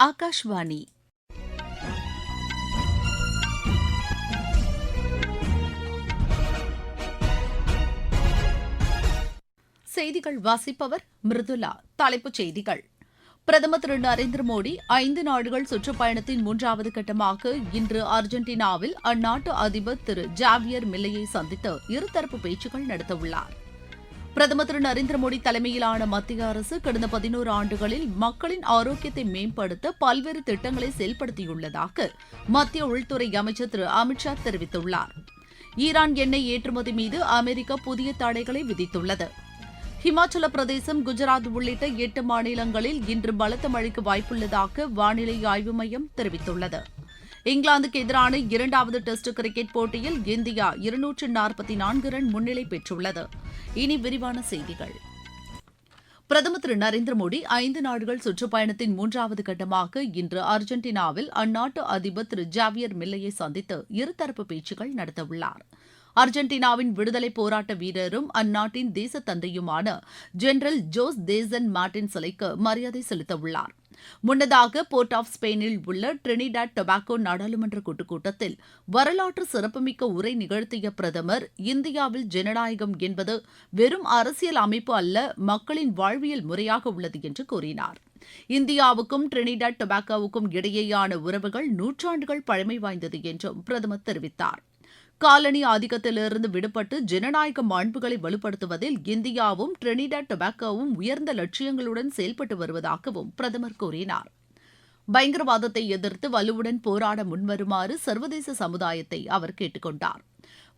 ஆகாஷ்வாணி செய்திகள் வாசிப்பவர் மிருதுலா. தலைப்புச் செய்திகள். பிரதமர் திரு நரேந்திர மோடி ஐந்து நாடுகள் சுற்றுப்பயணத்தின் மூன்றாவது கட்டமாக இன்று அர்ஜென்டினாவில் அந்நாட்டு அதிபர் திரு ஜாவியர் மில்லையை சந்தித்து இருதரப்பு பேச்சுக்கள் நடத்தவுள்ளார். பிரதமர் திரு நரேந்திர மோடி தலைமையிலான மத்திய அரசு கடந்த பதினோரு ஆண்டுகளில் மக்களின் ஆரோக்கியத்தை மேம்படுத்த பல்வேறு திட்டங்களை செயல்படுத்தியுள்ளதாக மத்திய உள்துறை அமைச்சர் திரு அமித்ஷா தெரிவித்துள்ளார். ஈரான் எண்ணெய் ஏற்றுமதி மீது அமெரிக்கா புதிய தடைகளை விதித்துள்ளது. ஹிமாச்சல பிரதேசம் குஜராத் உள்ளிட்ட எட்டு மாநிலங்களில் இன்று பலத்த மழைக்கு வாய்ப்புள்ளதாக வானிலை ஆய்வு மையம் தெரிவித்துள்ளது. இங்கிலாந்துக்கு எதிரான இரண்டாவது டெஸ்ட் கிரிக்கெட் போட்டியில் இந்தியா இருநூற்று நாற்பத்தி நான்கு ரன் முன்னிலை பெற்றுள்ளது. இனி விரிவான செய்திகள். பிரதமர் திரு நரேந்திர மோடி ஐந்து நாடுகள் சுற்றுப்பயணத்தின் மூன்றாவது கட்டமாக இன்று அர்ஜென்டினாவில் அந்நாட்டு அதிபர் திரு ஜாவியர் மில்லையை சந்தித்து இருதரப்பு பேச்சுக்கள் நடத்தவுள்ளாா் அர்ஜென்டினாவின் விடுதலை போராட்ட வீரரும் அந்நாட்டின் தேச தந்தையுமான general Jose de San Martin சிலைக்கு மரியாதை செலுத்தவுள்ளார். முன்னதாக போர்ட் ஆஃப் ஸ்பெயினில் உள்ள ட்ரினிடாட் டொபாக்கோ நாடாளுமன்ற கூட்டுக்கூட்டத்தில் வரலாற்று சிறப்புமிக்க உரை நிகழ்த்திய பிரதமர் இந்தியாவில் ஜனநாயகம் என்பது வெறும் அரசியல் அமைப்பு அல்ல மக்களின் வாழ்வியல் முறையாக உள்ளது என்று கூறினார். இந்தியாவுக்கும் ட்ரினிடாட் டொபாக்கோவுக்கும் இடையேயான உறவுகள் நூற்றாண்டுகள் பழமை வாய்ந்தது என்றும் பிரதமர் தெரிவித்தார். காலனி ஆதிக்கத்திலிருந்து விடுபட்டு ஜனநாயக மாண்புகளை வலுப்படுத்துவதில் இந்தியாவும் ட்ரினிடாட் டொபாக்கோவும் உயர்ந்த லட்சியங்களுடன் செயல்பட்டு வருவதாகவும் பிரதமர் கூறினார். பயங்கரவாதத்தை எதிர்த்து வலுவுடன் போராட முன்வருமாறு சர்வதேச சமுதாயத்தை அவர் கேட்டுக்கொண்டார்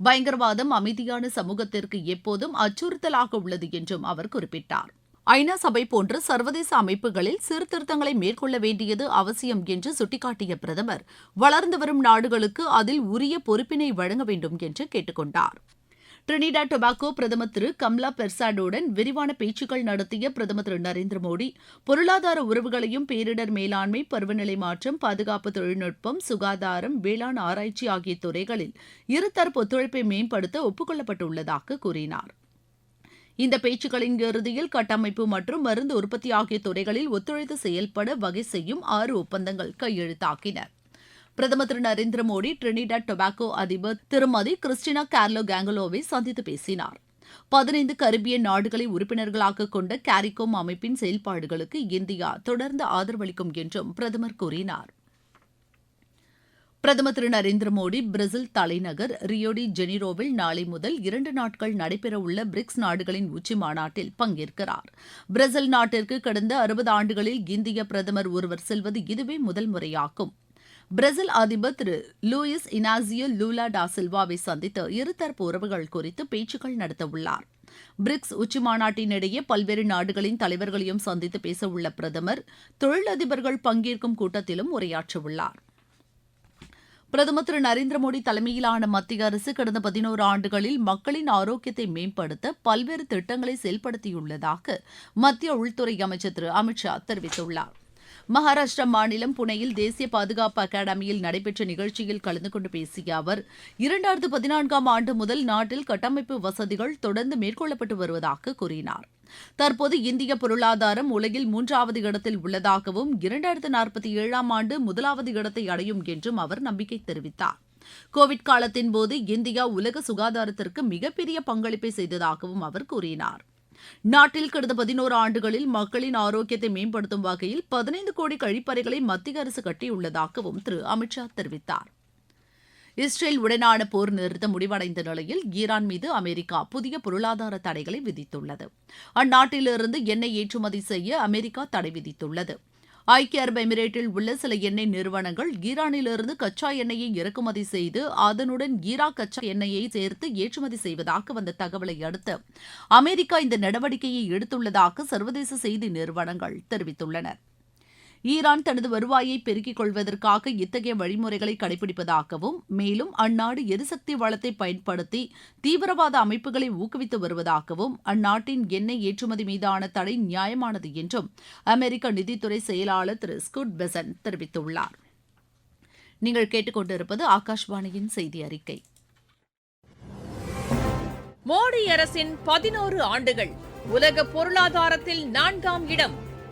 பயங்கரவாதம் அமைதியான சமூகத்திற்கு எப்போதும் அச்சுறுத்தலாக உள்ளது என்றும் அவர் குறிப்பிட்டார். ஐநா சபை போன்ற சர்வதேச அமைப்புகளில் சீர்திருத்தங்களை மேற்கொள்ள வேண்டியது அவசியம் என்று சுட்டிக்காட்டிய பிரதமர் வளர்ந்து வரும் நாடுகளுக்கு அதில் உரிய பொறுப்பினை வழங்க வேண்டும் என்று கேட்டுக்கொண்டார். ட்ரினிடா டொபாக்கோ பிரதமர் திரு கம்லா பெர்சாடோடன் விரிவான பேச்சுக்கள் நடத்திய பிரதமர் திரு நரேந்திர மோடி பொருளாதார உறவுகளையும் பேரிடர் மேலாண்மை பருவநிலை மாற்றம் பாதுகாப்பு தொழில்நுட்பம் சுகாதாரம் வேளாண் ஆராய்ச்சி ஆகிய துறைகளில் இருதரப்பு ஒத்துழைப்பை மேம்படுத்த ஒப்புக்கொள்ளப்பட்டுள்ளதாக கூறினார். இந்த பேச்சுக்களின் இறுதியில் கட்டமைப்பு மற்றும் மருந்து உற்பத்தி ஆகிய துறைகளில் ஒத்துழைத்து செயல்பட வகை செய்யும் ஆறு ஒப்பந்தங்கள் கையெழுத்தாக்கின பிரதமர் திரு நரேந்திர மோடி ட்ரினிடாட் டொபாக்கோ அதிபர் திருமதி கிறிஸ்டினா கார்லோ கேங்கலோவை சந்தித்து பேசினார். பதினைந்து கரிபியன் நாடுகளை உறுப்பினர்களாக கொண்ட கேரிகோம் அமைப்பின் செயல்பாடுகளுக்கு இந்தியா தொடர்ந்து ஆதரவளிக்கும் என்றும் பிரதமர் கூறினார். பிரதமர் திரு நரேந்திர மோடி பிரேசில் தலைநகர் ரியோடி ஜெனிரோவில் நாளை முதல் இரண்டு நாட்கள் நடைபெறவுள்ள பிரிக்ஸ் நாடுகளின் உச்சி மாநாட்டில் பங்கேற்கிறார். பிரேசில் நாட்டிற்கு கடந்த அறுபது ஆண்டுகளில் இந்திய பிரதமர் ஒருவர் செல்வது இதுவே முதல் முறையாகும். பிரேசில் அதிபர் திரு லூயிஸ் இனாசியோ லூலா டா சில்வாவை சந்தித்து இருதரப்பு உறவுகள் குறித்து பேச்சுக்கள் நடத்தவுள்ளார் பிரிக்ஸ் உச்சி மாநாட்டினிடையே பல்வேறு நாடுகளின் தலைவர்களையும் சந்தித்து பேசவுள்ள பிரதமர் தொழிலதிபர்கள் பங்கேற்கும் கூட்டத்திலும் உரையாற்றவுள்ளாா் பிரதமர் திரு நரேந்திர மோடி தலைமையிலான மத்திய அரசு கடந்த பதினோரு ஆண்டுகளில் மக்களின் ஆரோக்கியத்தை மேம்படுத்த பல்வேறு திட்டங்களை செயல்படுத்தியுள்ளதாக மத்திய உள்துறை அமைச்சர் திரு அமித் ஷா தெரிவித்துள்ளார். மகாராஷ்டிரா மாநிலம் புனேயில் தேசிய பாதுகாப்பு அகாடமியில் நடைபெற்ற நிகழ்ச்சியில் கலந்து கொண்டு பேசிய அவர் இரண்டாயிரத்து பதினான்காம் ஆண்டு முதல் நாட்டில் கட்டமைப்பு வசதிகள் தொடர்ந்து மேற்கொள்ளப்பட்டு வருவதாக கூறினார். தற்போது இந்திய பொருளாதாரம் உலகில் மூன்றாவது இடத்தில் உள்ளதாகவும் இரண்டாயிரத்து நாற்பத்தி ஏழாம் ஆண்டு முதலாவது இடத்தை அடையும் என்றும் அவர் நம்பிக்கை தெரிவித்தார். கோவிட் காலத்தின் போது இந்தியா உலக சுகாதாரத்திற்கு மிகப்பெரிய பங்களிப்பை செய்ததாகவும் அவர் கூறினார். நாட்டில் கடந்த பதினோரு ஆண்டுகளில் மக்களின் ஆரோக்கியத்தை மேம்படுத்தும் வகையில் பதினைந்து கோடி கழிப்பறைகளை மத்திய அரசு கட்டியுள்ளதாகவும் திரு அமித் ஷா தெரிவித்தார். இஸ்ரேல் உடனான போர் நிறுத்தம் முடிவடைந்த நிலையில் ஈரான் மீது அமெரிக்கா புதிய பொருளாதார தடைகளை விதித்துள்ளது. அந்நாட்டிலிருந்து எண்ணெய் ஏற்றுமதி செய்ய அமெரிக்கா தடை விதித்துள்ளது. ஐக்கிய அரபு எமிரேட்டில் உள்ள சில எண்ணெய் நிறுவனங்கள் ஈரானிலிருந்து கச்சா எண்ணெயை இறக்குமதி செய்து அதனுடன் ஈராக் கச்சா எண்ணெயை சேர்த்து ஏற்றுமதி செய்வதாக வந்த தகவலை அடுத்து அமெரிக்கா இந்த நடவடிக்கையை எடுத்துள்ளதாக சர்வதேச செய்தி நிறுவனங்கள் தெரிவித்துள்ளன. ஈரான் தனது வருவாயை பெருக்கிக் கொள்வதற்காக இத்தகைய வழிமுறைகளை கடைபிடிப்பதாகவும் மேலும் அந்நாடு எரிசக்தி வளத்தை பயன்படுத்தி தீவிரவாத அமைப்புகளை ஊக்குவித்து வருவதாகவும் அந்நாட்டின் எண்ணெய் ஏற்றுமதி மீதான தடை நியாயமானது என்றும் அமெரிக்க நிதித்துறை செயலாளர் திரு ஸ்குட் பெசன் தெரிவித்துள்ளார். நீங்கள் கேட்டுக்கொண்டிருப்பது ஆகாஷ்வாணியின் செய்தி அறிக்கை. மோடி அரசின் பதினோரு ஆண்டுகள் உலக பொருளாதாரத்தில் நான்காம் இடம்.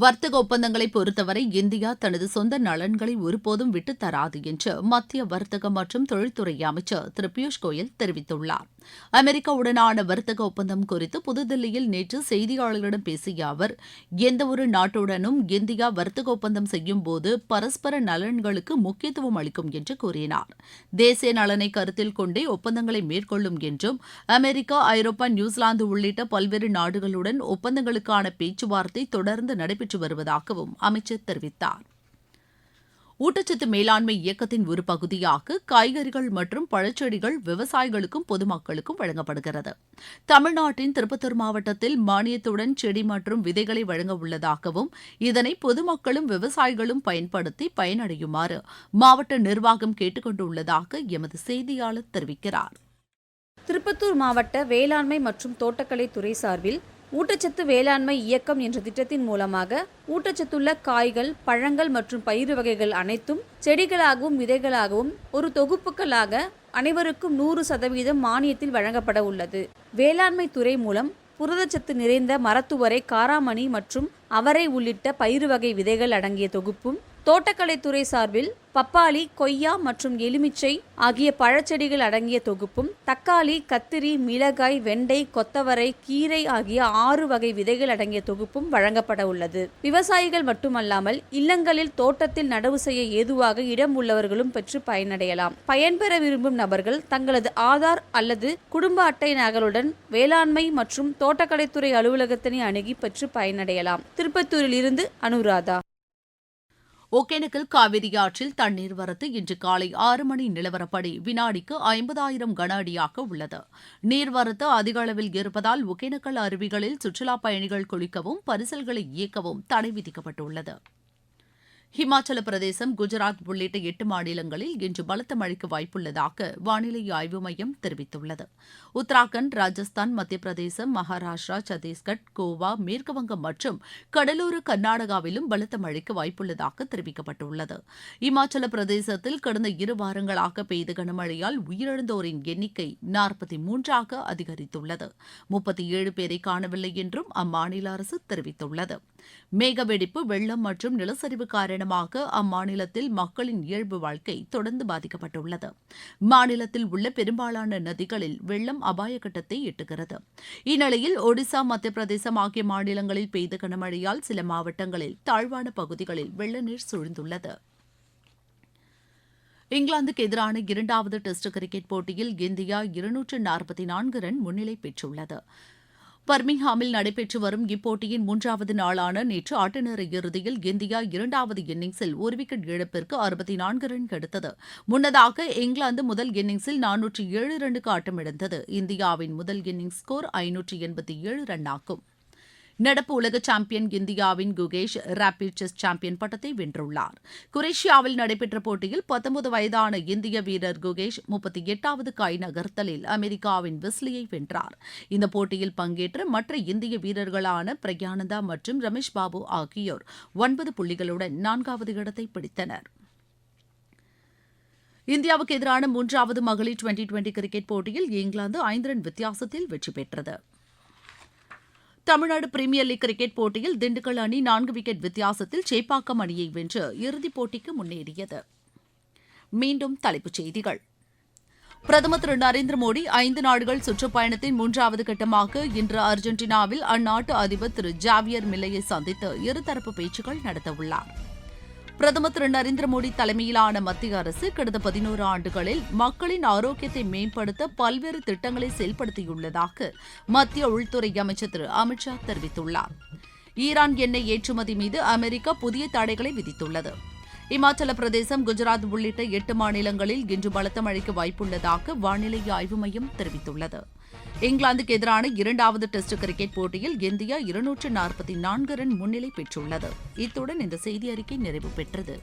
வர்த்தக ஒப்பந்தங்களை பொறுத்தவரை இந்தியா தனது சொந்த நலன்களை ஒருபோதும் விட்டுத் தராது என்று மத்திய வர்த்தக மற்றும் தொழில்துறை அமைச்சர் திரு பியூஷ் கோயல் தெரிவித்துள்ளார். அமெரிக்காவுடனான வர்த்தக ஒப்பந்தம் குறித்து புதுதில்லியில் நேற்று செய்தியாளர்களிடம் பேசிய அவர் எந்தவொரு நாட்டுடனும் இந்தியா வர்த்தக ஒப்பந்தம் செய்யும் போது பரஸ்பர நலன்களுக்கு முக்கியத்துவம் அளிக்கும் என்று கூறினார். தேசிய நலனை கருத்தில் கொண்டே ஒப்பந்தங்களை மேற்கொள்ளும் என்றும் அமெரிக்கா ஐரோப்பா நியூசிலாந்து உள்ளிட்ட பல்வேறு நாடுகளுடன் ஒப்பந்தங்களுக்கான பேச்சுவார்த்தை தொடர்ந்து நடைபெற்று வருவதாகவும் அமைச்சர் தெரிவித்தார். ஊட்டச்சத்து மேலாண்மை இயக்கத்தின் ஒரு பகுதியாக காய்கறிகள் மற்றும் பழச்செடிகள் விவசாயிகளுக்கும் பொதுமக்களுக்கும் வழங்கப்படுகிறது. தமிழ்நாட்டின் திருப்பத்தூர் மாவட்டத்தில் மானியத்துடன் செடி மற்றும் விதைகளை வழங்க உள்ளதாகவும் இதனை பொதுமக்களும் விவசாயிகளும் பயன்படுத்தி பயனடையுமாறு மாவட்ட நிர்வாகம் கேட்டுக்கொண்டுள்ளதாக எமது செய்தியாளர் தெரிவிக்கிறார். திருப்பத்தூர் மாவட்ட வேளாண்மை மற்றும் தோட்டக்கலை துறை சார்பில் ஊட்டச்சத்து வேளாண்மை இயக்கம் என்ற திட்டத்தின் மூலமாக ஊட்டச்சத்துள்ள காய்கள் பழங்கள் மற்றும் பயிறு வகைகள் அனைத்தும் செடிகளாகவும் விதைகளாகவும் ஒரு தொகுப்புகளாக அனைவருக்கும் நூறு சதவீதம் மானியத்தில் வழங்கப்பட உள்ளது. வேளாண்மை துறை மூலம் புரதச்சத்து நிறைந்த மரத்துவரை காராமணி மற்றும் அவரை உள்ளிட்ட பயிறு வகை விதைகள் அடங்கிய தொகுப்பும் தோட்டக்கலைத்துறை சார்பில் பப்பாளி கொய்யா மற்றும் எலுமிச்சை ஆகிய பழச்செடிகள் அடங்கிய தொகுப்பும் தக்காளி கத்திரி மிளகாய் வெண்டை கொத்தவரை கீரை ஆகிய ஆறு வகை விதைகள் அடங்கிய தொகுப்பும் வழங்கப்பட உள்ளது. விவசாயிகள் மட்டுமல்லாமல் இல்லங்களில் தோட்டத்தில் நடவு செய்ய ஏதுவாக இடம் உள்ளவர்களும் பெற்று பயனடையலாம். பயன்பெற விரும்பும் நபர்கள் தங்களது ஆதார் அல்லது குடும்ப அட்டை நகலுடன் வேளாண்மை மற்றும் தோட்டக்கலைத்துறை அலுவலகத்தினை அணுகி பெற்று பயனடையலாம். திருப்பத்தூரில் இருந்து அனுராதா. ஒகேனக்கல் காவிரி ஆற்றில் தண்ணீர் வரத்து இன்று காலை ஆறு மணி நிலவரப்படி வினாடிக்கு ஐம்பதாயிரம் கன அடியாக உள்ளது நீர்வரத்து அதிக அளவில் இருப்பதால் ஒகேனக்கல் அருவிகளில் சுற்றுலாப் பயணிகள் குளிக்கவும் பரிசல்களை இயக்கவும் தடை விதிக்கப்பட்டுள்ளது. ஹிமாச்சல பிரதேசம் குஜராத் உள்ளிட்ட எட்டு மாநிலங்களில் இன்று பலத்த மழைக்கு வாய்ப்புள்ளதாக வானிலை ஆய்வு மையம் தெரிவித்துள்ளது. உத்தராகண்ட் ராஜஸ்தான் மத்திய பிரதேசம் மகாராஷ்டிரா சத்தீஸ்கட் கோவா மேற்குவங்கம் மற்றும் கடலோர கர்நாடகாவிலும் பலத்த மழைக்கு வாய்ப்புள்ளதாக தெரிவிக்கப்பட்டுள்ளது. இமாச்சல பிரதேசத்தில் கடந்த இரு வாரங்களாக பெய்த கனமழையால் உயிரிழந்தோரின் எண்ணிக்கை நாற்பத்தி மூன்றாக அதிகரித்துள்ளது. முப்பத்தி ஏழு பேரை காணவில்லை என்றும் அம்மாநில அரசு தெரிவித்துள்ளது. மேகவெடிப்பு வெள்ளம் மற்றும் நிலச்சரிவு காரணமாக காரணமாக அம்மாநிலத்தில் மக்களின் இயல்பு வாழ்க்கை தொடர்ந்து பாதிக்கப்பட்டுள்ளது. மாநிலத்தில் உள்ள பெரும்பாலான நதிகளில் வெள்ளம் அபாய கட்டத்தை எட்டுகிறது. இந்நிலையில் ஒடிசா மத்திய பிரதேசம் ஆகிய மாநிலங்களில் பெய்த கனமழையால் சில மாவட்டங்களில் தாழ்வான பகுதிகளில் வெள்ள நீர் சூழ்ந்துள்ளது. இங்கிலாந்துக்கு எதிரான இரண்டாவது டெஸ்ட் கிரிக்கெட் போட்டியில் இந்தியா இருநூற்று நாற்பத்தி நான்கு ரன் முன்னிலை பெற்றுள்ளது. பர்மிங்ஹாமில் நடைபெற்று வரும் இப்போட்டியின் மூன்றாவது நாளான நேற்று ஆட்டநேர இறுதியில் இந்தியா இரண்டாவது இன்னிங்ஸில் ஒரு விக்கெட் இழப்பிற்கு அறுபத்தி நான்கு ரன் எடுத்தது முன்னதாக இங்கிலாந்து முதல் இன்னிங்ஸில் நானூற்றி ஏழு ரன்னுக்கு ஆட்டமிழந்தது. இந்தியாவின் முதல் இன்னிங்ஸ் ஸ்கோர் ஐநூற்றி எண்பத்தி ஏழு ரன் ஆகும். நடப்பு உலக சாம்பியன் இந்தியாவின் குகேஷ் ரேபிட் செஸ் சாம்பியன் பட்டத்தை வென்றுள்ளார். குரேஷியாவில் நடைபெற்ற போட்டியில் பத்தொன்பது வயதான இந்திய வீரர் குகேஷ் முப்பத்தி எட்டாவது காய் நகர்த்தலில் அமெரிக்காவின் விஸ்லியை வென்றார். இந்த போட்டியில் பங்கேற்ற மற்ற இந்திய வீரர்களான பிரக்யானந்தா மற்றும் ரமேஷ் பாபு ஆகியோர் ஒன்பது புள்ளிகளுடன் நான்காவது இடத்தை பிடித்தனர். இந்தியாவுக்கு எதிரான மூன்றாவது மகளிர் டுவெண்டி டுவெண்டி கிரிக்கெட் போட்டியில் இங்கிலாந்து ஐந்து ரன் வித்தியாசத்தில் வெற்றி பெற்றது. தமிழ்நாடு பிரீமியர் லீக் கிரிக்கெட் போட்டியில் திண்டுக்கல் அணி நான்கு விக்கெட் வித்தியாசத்தில் சேப்பாக்கம் அணியை வென்று இறுதிப் போட்டிக்கு முன்னேறியது. மீண்டும் தலைப்புச் செய்திகள். பிரதமர் திரு நரேந்திர மோடி ஐந்து நாடுகள் சுற்றுப்பயணத்தின் மூன்றாவது கட்டமாக இன்று அர்ஜென்டினாவில் அந்நாட்டு அதிபர் திரு ஜாவியர் மில்லையை சந்தித்து இருதரப்பு பேச்சுக்கள் நடத்தவுள்ளார். பிரதமர் திரு நரேந்திர மோடி தலைமையிலான மத்திய அரசு கடந்த பதினோரு ஆண்டுகளில் மக்களின் ஆரோக்கியத்தை மேம்படுத்த பல்வேறு திட்டங்களை செயல்படுத்தியுள்ளதாக மத்திய உள்துறை அமைச்சர் திரு அமித்ஷா தெரிவித்துள்ளார். ஈரான் எண்ணெய் ஏற்றுமதி மீது அமெரிக்கா புதிய தடைகளை விதித்துள்ளது. இமாச்சல பிரதேசம் குஜராத் உள்ளிட்ட எட்டு மாநிலங்களில் இன்று பலத்த மழைக்கு வாய்ப்புள்ளதாக வானிலை ஆய்வு மையம் தெரிவித்துள்ளது. இங்கிலாந்துக்கு எதிரான இரண்டாவது டெஸ்ட் கிரிக்கெட் போட்டியில் இந்தியா இருநூற்று நாற்பத்தி நான்கு ரன் முன்னிலை பெற்றுள்ளது. இத்துடன் இந்த செய்தி அறிக்கை நிறைவு பெற்றது.